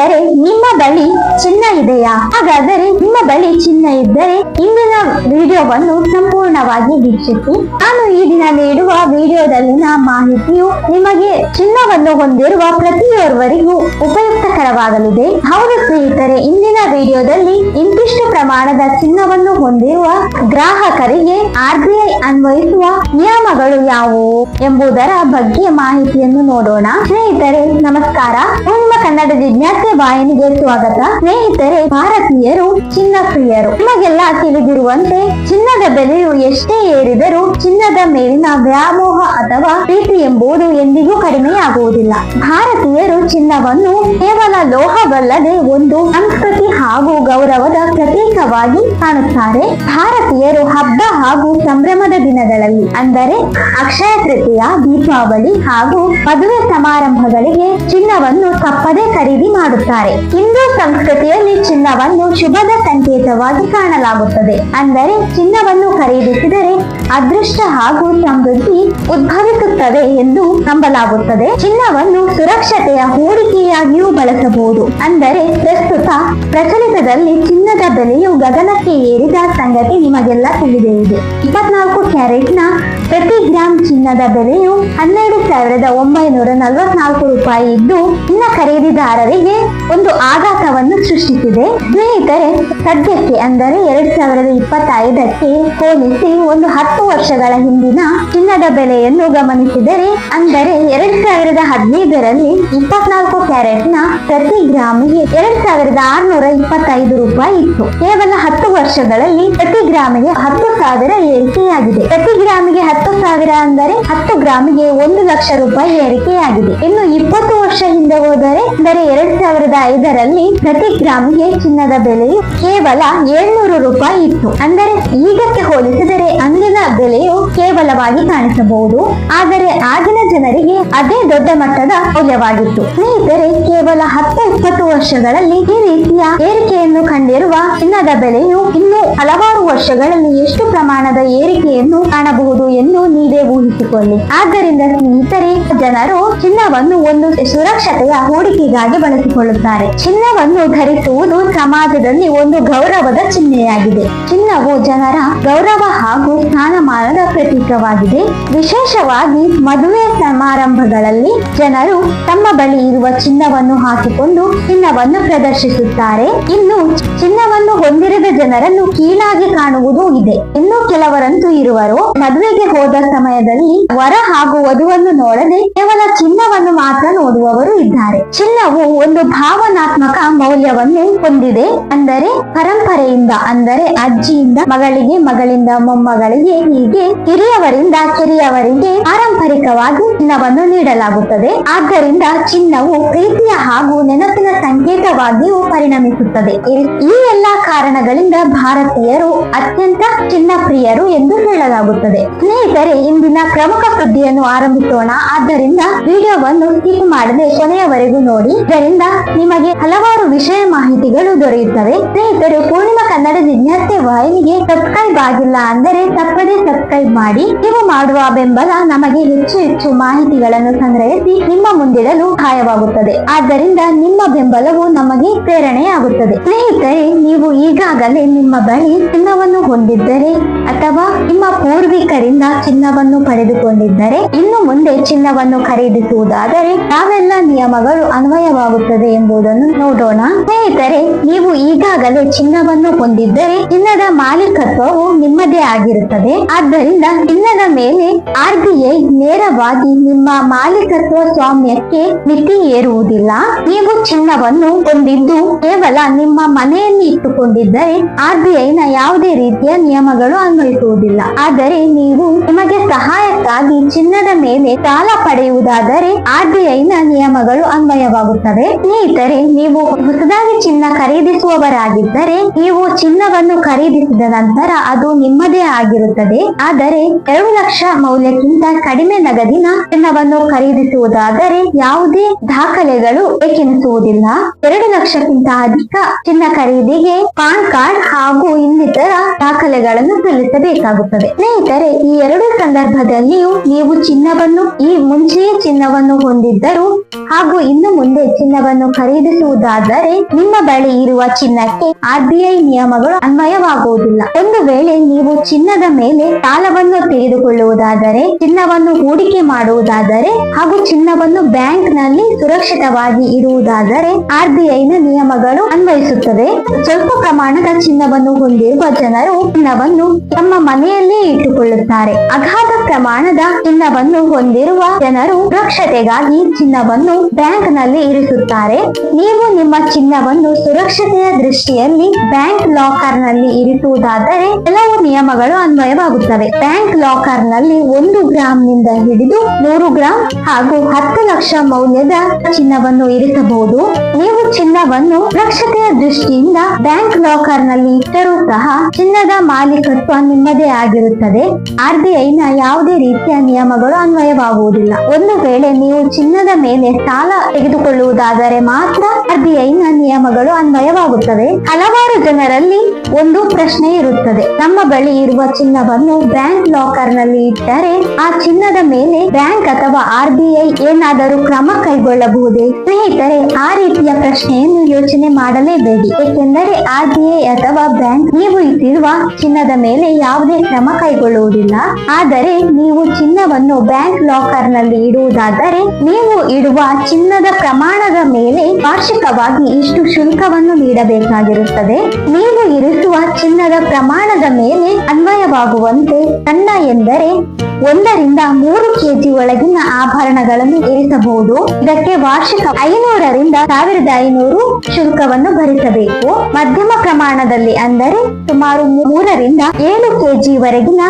ಸ್ನೇಹಿತರೆ ನಿಮ್ಮ ಬಳಿ ಚಿನ್ನ ಇದೆಯಾ? ಹಾಗಾದರೆ ನಿಮ್ಮ ಬಳಿ ಚಿನ್ನ ಇದ್ದರೆ ಇಂದಿನ ವಿಡಿಯೋವನ್ನು ಸಂಪೂರ್ಣವಾಗಿ ವೀಕ್ಷಿಸಿ. ನಾನು ಈ ದಿನ ನೀಡುವ ವಿಡಿಯೋದಲ್ಲಿನ ಮಾಹಿತಿಯು ನಿಮಗೆ ಚಿನ್ನವನ್ನು ಹೊಂದಿರುವ ಪ್ರತಿಯೊರ್ವರಿಗೂ ಉಪಯುಕ್ತಕರವಾಗಲಿದೆ. ಹೌದು ಸ್ನೇಹಿತರೆ, ಇಂದಿನ ವಿಡಿಯೋದಲ್ಲಿ ಇಂತಿಷ್ಟು ಪ್ರಮಾಣದ ಚಿನ್ನವನ್ನು ಹೊಂದಿರುವ ಗ್ರಾಹಕರಿಗೆ ಆರ್ಬಿಐ ಅನ್ವಯಿಸುವ ನಿಯಮಗಳು ಯಾವುವು ಎಂಬುದರ ಬಗ್ಗೆ ಮಾಹಿತಿಯನ್ನು ನೋಡೋಣ. ಸ್ನೇಹಿತರೆ, ನಮಸ್ಕಾರ. ನಿಮ್ಮ ಕನ್ನಡ ಜಿಜ್ಞಾಸೆ ವಾಹಿನಿಗೆ ಸ್ವಾಗತ ಸ್ನೇಹಿತರೆ, ಭಾರತೀಯರು ಚಿನ್ನ ಪ್ರಿಯರು ನಿಮಗೆಲ್ಲ ತಿಳಿದಿರುವಂತೆ, ಚಿನ್ನದ ಬೆಲೆಯು ಎಷ್ಟೇ ಏರಿದರೂ ಚಿನ್ನದ ಮೇಲಿನ ವ್ಯಾಮೋಹ ಅಥವಾ ಪ್ರೀತಿ ಎಂಬುದು ಎಂದಿಗೂ ಕಡಿಮೆಯಾಗುವುದಿಲ್ಲ. ಭಾರತೀಯರು ಚಿನ್ನವನ್ನು ಕೇವಲ ಲೋಹವಲ್ಲದೆ ಒಂದು ಸಂಸ್ಕೃತಿ ಹಾಗೂ ಗೌರವದ ಪ್ರತೀಕವಾಗಿ ಕಾಣುತ್ತಾರೆ. ಭಾರತೀಯರು ಹಬ್ಬ ಹಾಗೂ ಸಂಭ್ರಮದ ದಿನಗಳಲ್ಲಿ, ಅಂದರೆ ಅಕ್ಷಯ ತೃತೀಯ, ದೀಪಾವಳಿ ಹಾಗೂ ಮದುವೆ ಸಮಾರಂಭಗಳಿಗೆ ಚಿನ್ನವನ್ನು ತಪ್ಪದೇ ಖರೀದಿ ಮಾಡುತ್ತಾರೆ. ಹಿಂದೂ ಸಂಸ್ಕೃತಿಯಲ್ಲಿ ಚಿನ್ನವನ್ನು ಶುಭದ ಸಂಕೇತವಾಗಿ ಕಾಣಲಾಗುತ್ತದೆ. ಅಂದರೆ, ಚಿನ್ನವನ್ನು ಖರೀದಿಸಿದರೆ ಅದೃಷ್ಟ ಹಾಗೂ ಸಮೃದ್ಧಿ ಉದ್ಭವಿಸುತ್ತದೆ ಎಂದು ನಂಬಲಾಗುತ್ತದೆ. ಚಿನ್ನವನ್ನು ಸುರಕ್ಷತೆಯ ಹೂಡಿಕೆಯಾಗಿಯೂ ಬಳಸಬಹುದು. ಅಂದರೆ, ಪ್ರಸ್ತುತ ಪ್ರಚಲಿತದಲ್ಲಿ ಚಿನ್ನದ ಬೆಲೆಯು ಗಗನಕ್ಕೆ ಏರಿದ ಸಂಗತಿ ನಿಮಗೆಲ್ಲ ತಿಳಿದೇ ಇದೆ. ಇಪ್ಪತ್ನಾಲ್ಕು ಕ್ಯಾರೆಟ್ನ ಪ್ರತಿ ಗ್ರಾಂ ಚಿನ್ನದ ಬೆಲೆಯು ಹನ್ನೆರಡು ಸಾವಿರದ ಒಂಬೈನೂರ ನಲವತ್ನಾಲ್ಕು ರೂಪಾಯಿ ಇದ್ದು ಚಿನ್ನ ಖರೀದಿದಾರರಿಗೆ ಒಂದು ಆಘಾತವನ್ನು ಸೃಷ್ಟಿಸಿದೆ. ಸ್ನೇಹಿತರೆ ಸದ್ಯಕ್ಕೆ ಅಂದರೆ ಎರಡ್ ಸಾವಿರದ ಇಪ್ಪತ್ತೈದಕ್ಕೆ ಹೋಲಿಸಿ ಒಂದು ಹತ್ತು ವರ್ಷಗಳ ಹಿಂದಿನ ಚಿನ್ನದ ಬೆಲೆಯನ್ನು ಗಮನಿಸಿದರೆ, ಅಂದರೆ ಎರಡ್ ಸಾವಿರದ ಹದಿನೈದರಲ್ಲಿ ಇಪ್ಪತ್ನಾಲ್ಕು ಕ್ಯಾರೆಟ್ನ ಪ್ರತಿ ಗ್ರಾಮಿಗೆ ಎರಡ್ ಸಾವಿರದ ಆರ್ನೂರ ಇಪ್ಪತ್ತೈದು ರೂಪಾಯಿ ಇತ್ತು. ಕೇವಲ ಹತ್ತು ವರ್ಷಗಳಲ್ಲಿ ಪ್ರತಿ ಗ್ರಾಮಿಗೆ ಹತ್ತು ಸಾವಿರ ಏರಿಕೆಯಾಗಿದೆ. ಪ್ರತಿ ಗ್ರಾಮಿಗೆ ಹತ್ತು ಸಾವಿರ ಅಂದರೆ ಹತ್ತು ಗ್ರಾಮಿಗೆ ಒಂದು ಲಕ್ಷ ರೂಪಾಯಿ ಏರಿಕೆಯಾಗಿದೆ. ಇನ್ನು ಇಪ್ಪತ್ತು ವರ್ಷ ಹಿಂದೆ ಹೋದರೆ, ಅಂದರೆ ಎರಡ್ ಸಾವಿರದ ಐದರಲ್ಲಿ ಪ್ರತಿ ಗ್ರಾಮಿಗೆ ಚಿನ್ನದ ಬೆಲೆಯು ಕೇವಲ ಏಳ್ನೂರು ರೂಪಾಯಿ ಇತ್ತು. ಅಂದರೆ ಈಗಕ್ಕೆ ಹೋಲಿಸಿದರೆ ಅಂದಿನ ಬೆಲೆಯು ಕೇವಲವಾಗಿ ಕಾಣಿಸಬಹುದು. ಆದರೆ ಆಗಿನ ಜನರಿಗೆ ಅದೇ ದೊಡ್ಡ ಮಟ್ಟದ ಮೌಲ್ಯವಾಗಿತ್ತು. ಸ್ನೇಹಿತರೆ, ಕೇವಲ ಹತ್ತು ಇಪ್ಪತ್ತು ವರ್ಷಗಳಲ್ಲಿ ಈ ರೀತಿಯ ಏರಿಕೆಯನ್ನು ಕಂಡಿರುವ ಚಿನ್ನದ ಬೆಲೆಯು ಇನ್ನೂ ಹಲವಾರು ವರ್ಷಗಳಲ್ಲಿ ಎಷ್ಟು ಪ್ರಮಾಣದ ಏರಿಕೆಯನ್ನು ಕಾಣಬಹುದು ಎಂದು ನೀವೇ ಊಹಿಸಿಕೊಳ್ಳಿ. ಆದ್ದರಿಂದ ಸ್ನೇಹಿತರೆ, ಜನರು ಚಿನ್ನವನ್ನು ಒಂದು ಸುರಕ್ಷತೆಯ ಹೂಡಿಕೆಗಾಗಿ ಬಳಸಿಕೊಳ್ಳುತ್ತಾರೆ. ಚಿನ್ನವನ್ನು ಧರಿಸುವುದು ಸಮಾಜದಲ್ಲಿ ಒಂದು ಗೌರವದ ಚಿಹ್ನೆಯಾಗಿದೆ. ಚಿನ್ನವು ಜನರ ಗೌರವ ಹಾಗೂ ಸ್ಥಾನಮಾನದ ಪ್ರತೀಕವಾಗಿದೆ ವಿಶೇಷವಾಗಿ ಮದುವೆ ಸಮಾರಂಭಗಳಲ್ಲಿ ಜನರು ತಮ್ಮ ಬಳಿ ಇರುವ ಚಿನ್ನವನ್ನು ಹಾಕಿಕೊಂಡು ಚಿನ್ನವನ್ನು ಪ್ರದರ್ಶಿಸುತ್ತಾರೆ. ಇನ್ನು ಚಿನ್ನವನ್ನು ಹೊಂದಿರದ ಜನರನ್ನು ಕೀಳಾಗಿ ಕಾಣುವುದೂ ಇದೆ. ಇನ್ನು ಕೆಲವರಂತೂ ಇರುವರು ಮದುವೆಗೆ ಹೋದ ಸಮಯದಲ್ಲಿ ವರ ಹಾಗೂ ವಧುವನ್ನು ನೋಡದೆ ಕೇವಲ ಚಿನ್ನವನ್ನು ಮಾತ್ರ ನೋಡುವವರು ಇದ್ದಾರೆ. ಚಿನ್ನವು ಒಂದು ಭಾವನಾತ್ಮಕ ಮೌಲ್ಯವನ್ನು ಹೊಂದಿದೆ. ಅಂದರೆ ಪರಂಪರೆಯಿಂದ, ಅಂದರೆ ಅಜ್ಜಿಯಿಂದ, ಮಗಳಿಗೆ, ಮಗಳಿಂದ, ಮೊಮ್ಮಗಳಿಗೆ ಹೀಗೆ ಹಿರಿಯವರಿಂದ ಕಿರಿಯವರಿಗೆ ಪಾರಂಪರಿಕವಾಗಿ ಚಿನ್ನವನ್ನು ನೀಡಲಾಗುತ್ತದೆ. ಆದ್ದರಿಂದ ಚಿನ್ನವು ಪ್ರೀತಿಯ ಹಾಗೂ ನೆನಪಿನ ಸಂಕೇತವಾಗಿಯೂ ಪರಿಣಮಿಸುತ್ತದೆ. ಈ- ಎಲ್ಲಾ ಕಾರಣಗಳಿಂದ ಭಾರತೀಯರು ಅತ್ಯಂತ ಚಿನ್ನ ಪ್ರಿಯರು ಎಂದು ಹೇಳಲಾಗುತ್ತದೆ. ಸ್ನೇಹಿತರೆ, ಇಂದಿನ ಪ್ರಮುಖ ಸುದ್ದಿಯನ್ನು ಆರಂಭಿಸೋಣ. ಆದ್ದರಿಂದ ವಿಡಿಯೋವನ್ನು ಸ್ಕಿಪ್ ಮಾಡದೆ ಕೊನೆಯವರೆಗೂ ನೋಡಿ. ಇದರಿಂದ ನಿಮಗೆ ಹಲವಾರು ವಿಷಯ ಮಾಹಿತಿಗಳು ದೊರೆಯುತ್ತವೆ. ಸ್ನೇಹಿತರೆ, ಪೂರ್ಣಿಮಾ ಕನ್ನಡ ಜಿಜ್ಞಾಸೆ ವಾಹಿನಿಗೆ ಸಬ್ಸ್ಕ್ರೈಬ್ ಆಗಿಲ್ಲ ಅಂದರೆ ತಪ್ಪದೇ ಸಬ್ಸ್ಕ್ರೈಬ್ ಮಾಡಿ. ನೀವು ಮಾಡುವ ಬೆಂಬಲ ನಮಗೆ ಹೆಚ್ಚು ಹೆಚ್ಚು ಮಾಹಿತಿಗಳನ್ನು ಸಂಗ್ರಹಿಸಿ ನಿಮ್ಮ ಮುಂದಿಡಲು ಸಹಾಯವಾಗುತ್ತದೆ. ಆದ್ದರಿಂದ ನಿಮ್ಮ ಬೆಂಬಲವು ನಮಗೆ ಪ್ರೇರಣೆಯಾಗುತ್ತದೆ. ಸ್ನೇಹಿತರೆ, ನೀವು ಈಗಾಗಲೇ ನಿಮ್ಮ ಬಳಿ ಚಿನ್ನವನ್ನು ಹೊಂದಿದ್ದರೆ ಅಥವಾ ನಿಮ್ಮ ಪೂರ್ವಿಕರಿಂದ ಚಿನ್ನವನ್ನು ಪಡೆದುಕೊಂಡಿದ್ದರೆ, ಇನ್ನು ಮುಂದೆ ಚಿನ್ನವನ್ನು ಖರೀದಿಸುವುದಾದರೆ ಯಾವೆಲ್ಲ ನಿಯಮಗಳು ಅನ್ವಯವಾಗುತ್ತದೆ ಎಂಬುದನ್ನು ನೋಡೋಣ. ಸ್ನೇಹಿತರೆ, ನೀವು ಈಗಾಗಲೇ ಚಿನ್ನವನ್ನು ಹೊಂದಿದ್ದರೆ ಚಿನ್ನದ ಮಾಲೀಕತ್ವವು ನಿಮ್ಮದೇ ಆಗಿರುತ್ತದೆ. ಆದ್ದರಿಂದ ಚಿನ್ನದ ಮೇಲೆ ಆರ್ಬಿಐ ನೇರವಾಗಿ ನಿಮ್ಮ ಮಾಲೀಕತ್ವ ಸ್ವಾಮ್ಯಕ್ಕೆ ಮಿತಿ ಏರುವುದಿಲ್ಲ. ನೀವು ಚಿನ್ನವನ್ನು ಹೊಂದಿದ್ದು ಕೇವಲ ನಿಮ್ಮ ಮನೆಯಲ್ಲಿ ಇಟ್ಟುಕೊಂಡಿದ್ದರೆ ಆರ್ಬಿಐನ ಯಾವುದೇ ರೀತಿಯ ನಿಯಮಗಳು ಅನ್ವಯಿಸುವುದಿಲ್ಲ. ಆದರೆ ನೀವು ನಿಮಗೆ ಸಹಾಯಕ್ಕಾಗಿ ಚಿನ್ನದ ಮೇಲೆ ಸಾಲ ಪಡೆಯುವುದಾದರೆ ಆರ್ಬಿಐನ ನಿಯಮಗಳು ಅನ್ವಯವಾಗುತ್ತವೆ. ಸ್ನೇಹಿತರೆ, ನೀವು ಹೊಸದಾಗಿ ಚಿನ್ನ ಖರೀದಿಸುವವರಾಗಿದ್ದರೆ ನೀವು ಚಿನ್ನವನ್ನು ಖರೀದಿಸಿದ ನಂತರ ಅದು ನಿಮ್ಮದೇ ಆಗಿರುತ್ತದೆ. ಆದರೆ ಎರಡು ಲಕ್ಷ ಮೌಲ್ಯಕ್ಕಿಂತ ಕಡಿಮೆ ನಗದಿನ ಚಿನ್ನವನ್ನು ಖರೀದಿಸುವುದಾದರೆ ಯಾವುದೇ ದಾಖಲೆಗಳು ಬೇಕೆನಿಸುವುದಿಲ್ಲ. ಎರಡು ಎರಡು ಲಕ್ಷಕ್ಕಿಂತ ಅಧಿಕ ಚಿನ್ನ ಖರೀದಿಗೆ ಪಾನ್ ಕಾರ್ಡ್ ಹಾಗೂ ಇನ್ನಿತರ ದಾಖಲೆಗಳನ್ನು ಸಲ್ಲಿಸಬೇಕಾಗುತ್ತದೆ. ಸ್ನೇಹಿತರೆ, ಈ ಎರಡು ಸಂದರ್ಭದಲ್ಲಿಯೂ ನೀವು ಚಿನ್ನವನ್ನು ಈ ಮುಂಚೆಯೇ ಚಿನ್ನವನ್ನು ಹೊಂದಿದ್ದರು ಹಾಗೂ ಇನ್ನು ಮುಂದೆ ಚಿನ್ನವನ್ನು ಖರೀದಿಸುವುದಾದರೆ ನಿಮ್ಮ ಬಳಿ ಇರುವ ಚಿನ್ನಕ್ಕೆ ಆರ್ಬಿಐ ನಿಯಮಗಳು ಅನ್ವಯವಾಗುವುದಿಲ್ಲ. ಒಂದು ವೇಳೆ ನೀವು ಚಿನ್ನದ ಮೇಲೆ ಸಾಲವನ್ನು ತೆಗೆದುಕೊಳ್ಳುವುದಾದರೆ, ಚಿನ್ನವನ್ನು ಹೂಡಿಕೆ ಮಾಡುವುದಾದರೆ ಹಾಗೂ ಚಿನ್ನವನ್ನು ಬ್ಯಾಂಕ್ನಲ್ಲಿ ಸುರಕ್ಷಿತವಾಗಿ ಇಡುವುದಾದರೆ ಆರ್ಬಿಐನ ನಿಯಮಗಳು ಅನ್ವಯಿಸುತ್ತದೆ. ಸ್ವಲ್ಪ ಪ್ರಮಾಣದ ಚಿನ್ನವನ್ನು ಹೊಂದಿರುವ ಜನರು ಚಿನ್ನವನ್ನು ತಮ್ಮ ಮನೆಯಲ್ಲೇ ಇಟ್ಟುಕೊಳ್ಳುತ್ತಾರೆ. ಅಗಾಧ ಪ್ರಮಾಣದ ಚಿನ್ನವನ್ನು ಹೊಂದಿರುವ ಜನರು ಸುರಕ್ಷತೆಗಾಗಿ ಚಿನ್ನವನ್ನು ಬ್ಯಾಂಕ್ನಲ್ಲಿ ಇರಿಸುತ್ತಾರೆ. ನೀವು ನಿಮ್ಮ ಚಿನ್ನವನ್ನು ಸುರಕ್ಷತೆಯ ದೃಷ್ಟಿಯಲ್ಲಿ ಬ್ಯಾಂಕ್ ಲಾಕರ್ನಲ್ಲಿ ಇರಿಸುವುದಾದರೆ ಕೆಲವು ನಿಯಮಗಳು ಅನ್ವಯವಾಗುತ್ತವೆ. ಬ್ಯಾಂಕ್ ಲಾಕರ್ನಲ್ಲಿ ಒಂದು ಗ್ರಾಮ್ನಿಂದ ಹಿಡಿದು ನೂರು ಗ್ರಾಮ್ ಹಾಗೂ ಹತ್ತು ಲಕ್ಷ ಮೌಲ್ಯದ ಚಿನ್ನವನ್ನು ಇರಿಸಬಹುದು. ನೀವು ಚಿನ್ನವನ್ನು ರಕ್ಷತೆಯ ದೃಷ್ಟಿಯಿಂದ ಬ್ಯಾಂಕ್ ಲಾಕರ್ನಲ್ಲಿ ಇಟ್ಟರೂ ಸಹ ಚಿನ್ನದ ಮಾಲೀಕತ್ವ ನಿಮ್ಮದೇ ಆಗಿರುತ್ತದೆ. ಆರ್ಬಿಐನ ಯಾವುದೇ ರೀತಿಯ ನಿಯಮಗಳು ಅನ್ವಯವಾಗುವುದಿಲ್ಲ. ಒಂದು ವೇಳೆ ನೀವು ಚಿನ್ನದ ಮೇಲೆ ಸಾಲ ತೆಗೆದುಕೊಳ್ಳುವುದಾದರೆ ಮಾತ್ರ ಆರ್ಬಿಐನ ನಿಯಮಗಳು ಅನ್ವಯವಾಗುತ್ತವೆ. ಹಲವಾರು ಜನರಲ್ಲಿ ಒಂದು ಪ್ರಶ್ನೆ ಇರುತ್ತದೆ. ನಮ್ಮ ಬಳಿ ಇರುವ ಚಿನ್ನವನ್ನು ಬ್ಯಾಂಕ್ ಲಾಕರ್ನಲ್ಲಿ ಇಟ್ಟರೆ ಆ ಚಿನ್ನದ ಮೇಲೆ ಬ್ಯಾಂಕ್ ಅಥವಾ ಆರ್ಬಿಐ ಏನಾದರೂ ಕ್ರಮ ಕೈಗೊಳ್ಳಬಹುದೇ? ಸ್ನೇಹಿತರೆ, ಆ ರೀತಿಯ ಪ್ರಶ್ನೆಯನ್ನು ಯೋಚನೆ ಮಾಡಲೇಬೇಡಿ. ಏಕೆಂದರೆ ಆರ್ಬಿಐ ಅಥವಾ ಬ್ಯಾಂಕ್ ನೀವು ಇಟ್ಟಿರುವ ಚಿನ್ನದ ಮೇಲೆ ಯಾವುದೇ ಕ್ರಮ ಕೈಗೊಳ್ಳುವುದಿಲ್ಲ. ಆದರೆ ನೀವು ಚಿನ್ನವನ್ನು ಬ್ಯಾಂಕ್ ಲಾಕರ್ನಲ್ಲಿ ಇಡುವುದಾದರೆ ನೀವು ಇಡುವ ಚಿನ್ನದ ಪ್ರಮಾಣದ ಮೇಲೆ ವಾರ್ಷಿಕವಾಗಿ ಇಷ್ಟು ಶುಲ್ಕವನ್ನು ನೀಡಬೇಕಾಗಿರುತ್ತದೆ. ನೀವು ಇರಿಸುವ ಚಿನ್ನದ ಪ್ರಮಾಣದ ಮೇಲೆ ಅನ್ವಯವಾಗುವಂತೆ ಸಣ್ಣ ಎಂದರೆ ಒಂದರಿಂದ ಮೂರು ಕೆಜಿ ಒಳಗಿನ ಆಭರಣಗಳನ್ನು ಇರಿಸಬಹುದು. ಇದಕ್ಕೆ ವಾರ್ಷಿಕ ಐನೂರರಿಂದ ಸಾವಿರದ ಐನೂರು ಶುಲ್ಕವನ್ನು ಭರಿಸಬೇಕು. ಮಧ್ಯಮ ಪ್ರಮಾಣದಲ್ಲಿ ಅಂದರೆ ಸುಮಾರು ಮೂರರಿಂದ ಏಳು ಕೆಜಿ ವರೆಗಿನ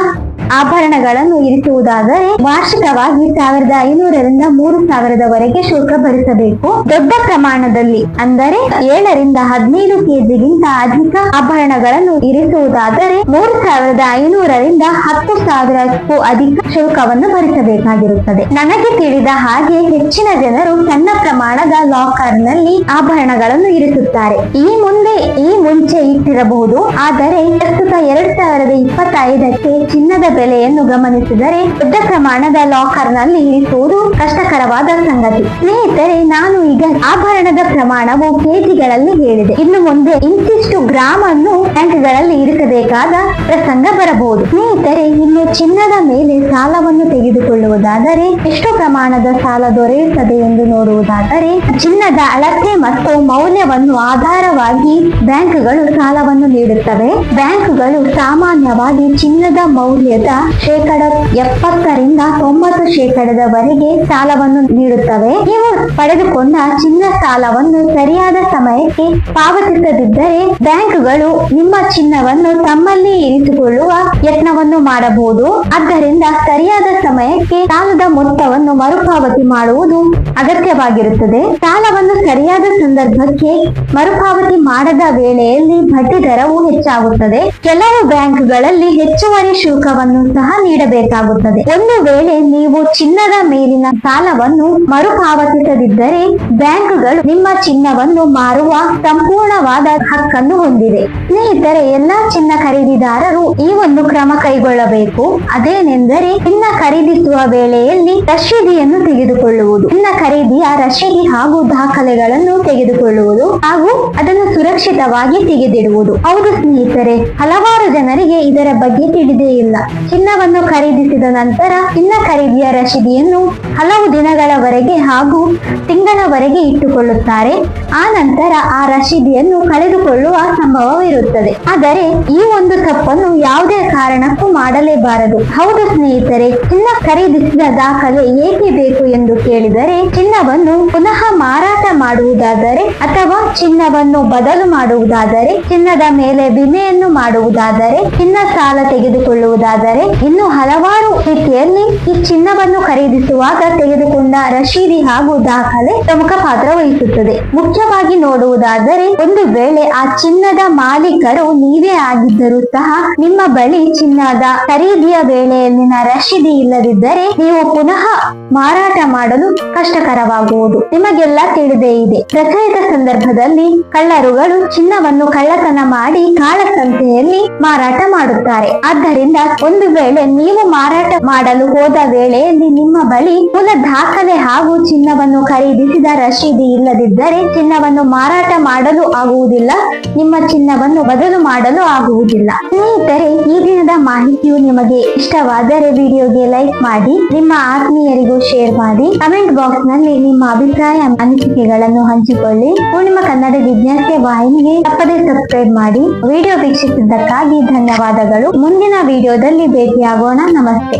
ಆಭರಣಗಳನ್ನು ಇರಿಸುವುದಾದರೆ ವಾರ್ಷಿಕವಾಗಿ ಸಾವಿರದ ಐನೂರರಿಂದ ಮೂರು ಸಾವಿರದವರೆಗೆ ಶುಲ್ಕ ಭರಿಸಬೇಕು. ದೊಡ್ಡ ಪ್ರಮಾಣದಲ್ಲಿ ಅಂದರೆ ಏಳರಿಂದ ಹದಿನೈದು ಕೆಜಿಗಿಂತ ಅಧಿಕ ಆಭರಣಗಳನ್ನು ಇರಿಸುವುದಾದರೆ ಮೂರು ಸಾವಿರದ ಐನೂರರಿಂದ ಹತ್ತು ಸಾವಿರಕ್ಕೂ ಅಧಿಕ ಶುಲ್ಕವನ್ನು ಭರಿಸಬೇಕಾಗಿರುತ್ತದೆ. ನನಗೆ ತಿಳಿದ ಹಾಗೆ ಹೆಚ್ಚಿನ ಜನರು ಸಣ್ಣ ಪ್ರಮಾಣದ ಲಾಕರ್ನಲ್ಲಿ ಆಭರಣಗಳನ್ನು ಇರಿಸುತ್ತಾರೆ. ಈ ಮುಂದೆ, ಈ ಮುಂಚೆ ಇಟ್ಟಿರಬಹುದು. ಆದರೆ ಪ್ರಸ್ತುತ ಎರಡ್ ಸಾವಿರದ ಇಪ್ಪತ್ತೈದಕ್ಕೆ ಚಿನ್ನದ ಬೆಲೆಯನ್ನು ಗಮನಿಸಿದರೆ ದೊಡ್ಡ ಪ್ರಮಾಣದ ಲಾಕರ್ನಲ್ಲಿ ಇರಿಸುವುದು ಕಷ್ಟಕರವಾದ ಸಂಗತಿ. ಸ್ನೇಹಿತರೆ, ನಾನು ಈಗ ಆಭರಣದ ಪ್ರಮಾಣವು ಕೆಜಿಗಳಲ್ಲಿ ಹೇಳಿದೆ. ಇನ್ನು ಮುಂದೆ ಇಂತಿಷ್ಟು ಗ್ರಾಮ್ ಅನ್ನು ಬ್ಯಾಂಕ್ಗಳಲ್ಲಿ ಇರಿಸಬೇಕಾದ ಪ್ರಸಂಗ ಬರಬಹುದು. ಸ್ನೇಹಿತರೆ, ಇನ್ನು ಚಿನ್ನದ ಮೇಲೆ ಸಾಲವನ್ನು ತೆಗೆದುಕೊಳ್ಳುವುದಾದರೆ ಎಷ್ಟು ಪ್ರಮಾಣದ ಸಾಲ ದೊರೆಯುತ್ತದೆ ಎಂದು ನೋಡುವುದಾದರೆ, ಚಿನ್ನದ ಅಳತೆ ಮತ್ತು ಮೌಲ್ಯವನ್ನು ಆಧಾರವಾಗಿ ಬ್ಯಾಂಕ್ಗಳು ಸಾಲವನ್ನು ನೀಡುತ್ತವೆ. ಬ್ಯಾಂಕ್ಗಳು ಸಾಮಾನ್ಯವಾಗಿ ಚಿನ್ನದ ಮೌಲ್ಯದ ಶೇಕಡ ಎಪ್ಪತ್ತರಿಂದ ತೊಂಬತ್ತು ಶೇಕಡದವರೆಗೆ ಸಾಲವನ್ನು ನೀಡುತ್ತವೆ. ನೀವು ಪಡೆದುಕೊಂಡ ಚಿನ್ನ ಸಾಲವನ್ನು ಸರಿಯಾದ ಸಮಯಕ್ಕೆ ಪಾವತಿಸದಿದ್ದರೆ ಬ್ಯಾಂಕ್ಗಳು ನಿಮ್ಮ ಚಿನ್ನವನ್ನು ತಮ್ಮಲ್ಲಿ ಇರಿಸಿಕೊಳ್ಳುವ ಯತ್ನವನ್ನು ಮಾಡಬಹುದು. ಆದ್ದರಿಂದ ಸರಿಯಾದ ಸಮಯಕ್ಕೆ ಸಾಲದ ಮೊತ್ತವನ್ನು ಮರುಪಾವತಿ ಮಾಡುವುದು ಅಗತ್ಯವಾಗಿರುತ್ತದೆ. ಸಾಲವನ್ನು ಸರಿಯಾದ ಸಂದರ್ಭಕ್ಕೆ ಮರುಪಾವತಿ ಮಾಡದ ವೇಳೆಯಲ್ಲಿ ಬಡ್ಡಿ ದರವು ಹೆಚ್ಚಾಗುತ್ತದೆ. ಕೆಲವು ಬ್ಯಾಂಕ್ಗಳಲ್ಲಿ ಹೆಚ್ಚುವರಿ ಶುಲ್ಕವನ್ನು ಸಹ ನೀಡಬೇಕಾಗುತ್ತದೆ. ಒಂದು ವೇಳೆ ನೀವು ಚಿನ್ನದ ಮೇಲಿನ ಸಾಲವನ್ನು ಮರುಪಾವತಿಸದಿದ್ದರೆ ಬ್ಯಾಂಕ್ಗಳು ನಿಮ್ಮ ಚಿನ್ನವನ್ನು ಮಾರುವ ಸಂಪೂರ್ಣವಾದ ಹಕ್ಕನ್ನು ಹೊಂದಿದೆ ಸ್ನೇಹಿತರೆ, ಎಲ್ಲಾ ಚಿನ್ನ ಖರೀದಿದಾರರು ಈ ಒಂದು ಕ್ರಮ ಕೈಗೊಳ್ಳಬೇಕು. ಅದೇನೆಂದರೆ, ಚಿನ್ನ ಖರೀದಿಸುವ ವೇಳೆಯಲ್ಲಿ ರಶೀದಿಯನ್ನು ತೆಗೆದುಕೊಳ್ಳುವುದು, ಚಿನ್ನ ಖರೀದಿಯ ರಶೀದಿ ಹಾಗೂ ದಾಖಲೆಗಳನ್ನು ತೆಗೆದುಕೊಳ್ಳುವುದು ಹಾಗೂ ಅದನ್ನು ಸುರಕ್ಷಿತವಾಗಿ ತೆಗೆದಿಡುವುದು. ಹೌದು ಸ್ನೇಹಿತರೆ, ಹಲವಾರು ಜನರಿಗೆ ಇದರ ಬಗ್ಗೆ ತಿಳಿದೇ ಇಲ್ಲ. ಚಿನ್ನವನ್ನು ಖರೀದಿಸಿದ ನಂತರ ಚಿನ್ನ ಖರೀದಿಯ ರಶೀದಿಯನ್ನು ಹಲವು ದಿನಗಳವರೆಗೆ ಹಾಗೂ ತಿಂಗಳವರೆಗೆ ಇಟ್ಟುಕೊಳ್ಳುತ್ತಾರೆ. ಆ ನಂತರ ಆ ರಶೀದಿಯನ್ನು ಕಳೆದುಕೊಳ್ಳುವ ಸಂಭವವಿರುತ್ತದೆ. ಆದರೆ ಈ ಒಂದು ತಪ್ಪನ್ನು ಯಾವುದೇ ಕಾರಣಕ್ಕೂ ಮಾಡಲೇಬಾರದು. ಹೌದು ಸ್ನೇಹಿತರೆ, ಚಿನ್ನ ಖರೀದಿಸಿದ ದಾಖಲೆ ಏಕೆ ಬೇಕು ಎಂದು ಕೇಳಿದರೆ, ಚಿನ್ನವನ್ನು ಪುನಃ ಮಾರಾಟ ಮಾಡುವುದಾದರೆ ಅಥವಾ ಚಿನ್ನವನ್ನು ಬದಲು ಮಾಡುವುದಾದರೆ, ಚಿನ್ನದ ಮೇಲೆ ವಿಮೆಯನ್ನು ಮಾಡುವುದಾದರೆ, ಚಿನ್ನ ಸಾಲ ತೆಗೆದುಕೊಳ್ಳುವುದಾದರೆ, ಇನ್ನು ಹಲವಾರು ರೀತಿಯಲ್ಲಿ ಈ ಚಿನ್ನವನ್ನು ಖರೀದಿಸುವಾಗ ತೆಗೆದುಕೊಂಡ ರಶೀದಿ ಹಾಗೂ ದಾಖಲೆ ಪ್ರಮುಖ ಪಾತ್ರ ವಹಿಸುತ್ತದೆ. ಮುಖ್ಯವಾಗಿ ನೋಡುವುದಾದರೆ, ಒಂದು ವೇಳೆ ಆ ಚಿನ್ನದ ಮಾಲೀಕರು ನೀವೇ ಆಗಿದ್ದರೂ ಸಹ ನಿಮ್ಮ ಬಳಿ ಚಿನ್ನದ ಖರೀದಿಯ ವೇಳೆಯಲ್ಲಿನ ರಶೀದಿ ಇಲ್ಲದಿದ್ದರೆ ನೀವು ಪುನಃ ಮಾರಾಟ ಮಾಡಲು ಕಷ್ಟಕರವಾಗುವುದು. ನಿಮಗೆಲ್ಲ ತಿಳಿದೇ ಇದೆ. ಪ್ರಚಲಿತ ಸಂದರ್ಭದಲ್ಲಿ ಕಳ್ಳರುಗಳು ಚಿನ್ನವನ್ನು ಕಳ್ಳತನ ಮಾಡಿ ಕಾಳಸಂತೆಯಲ್ಲಿ ಮಾರಾಟ ಮಾಡುತ್ತಾರೆ. ಆದ್ದರಿಂದ ಒಂದು ವೇಳೆ ನೀವು ಮಾರಾಟ ಮಾಡಲು ಹೋದ ವೇಳೆಯಲ್ಲಿ ನಿಮ್ಮ ಬಳಿ ಮೂಲ ದಾಖಲೆ ಹಾಗೂ ಚಿನ್ನವನ್ನು ಖರೀದಿಸಿದ ರಶೀದಿ ಇಲ್ಲದಿದ್ದರೆ ಚಿನ್ನವನ್ನು ಮಾರಾಟ ಮಾಡಲು ಆಗುವುದಿಲ್ಲ, ನಿಮ್ಮ ಚಿನ್ನವನ್ನು ಬದಲು ಮಾಡಲು ಆಗುವುದಿಲ್ಲ. ಸ್ನೇಹಿತರೆ, ಈ ದಿನದ ಮಾಹಿತಿಯು ನಿಮಗೆ ಇಷ್ಟವಾದರೆ ವಿಡಿಯೋಗೆ ಲೈಕ್ ಮಾಡಿ, ನಿಮ್ಮ ಆತ್ಮೀಯರಿಗೂ ಶೇರ್ ಮಾಡಿ, ಕಮೆಂಟ್ ಬಾಕ್ಸ್ನಲ್ಲಿ ನಿಮ್ಮ ಅಭಿಪ್ರಾಯ, ಅನಿಸಿಕೆಗಳನ್ನು ಹಂಚಿಕೊಳ್ಳಿ. ಪೂರ್ಣಿಮಾ ಕನ್ನಡ ಜಿಜ್ಞಾಸೆ ವಾಹಿನಿಗೆ ತಪ್ಪದೇ ಸಬ್ಸ್ಕ್ರೈಬ್ ಮಾಡಿ ವಿಡಿಯೋ ವೀಕ್ಷಿಸಿದ್ದಕ್ಕಾಗಿ ಧನ್ಯವಾದಗಳು. ಮುಂದಿನ ವಿಡಿಯೋದಲ್ಲಿ ಭೇಟಿಯಾಗೋಣ. ನಮಸ್ತೆ.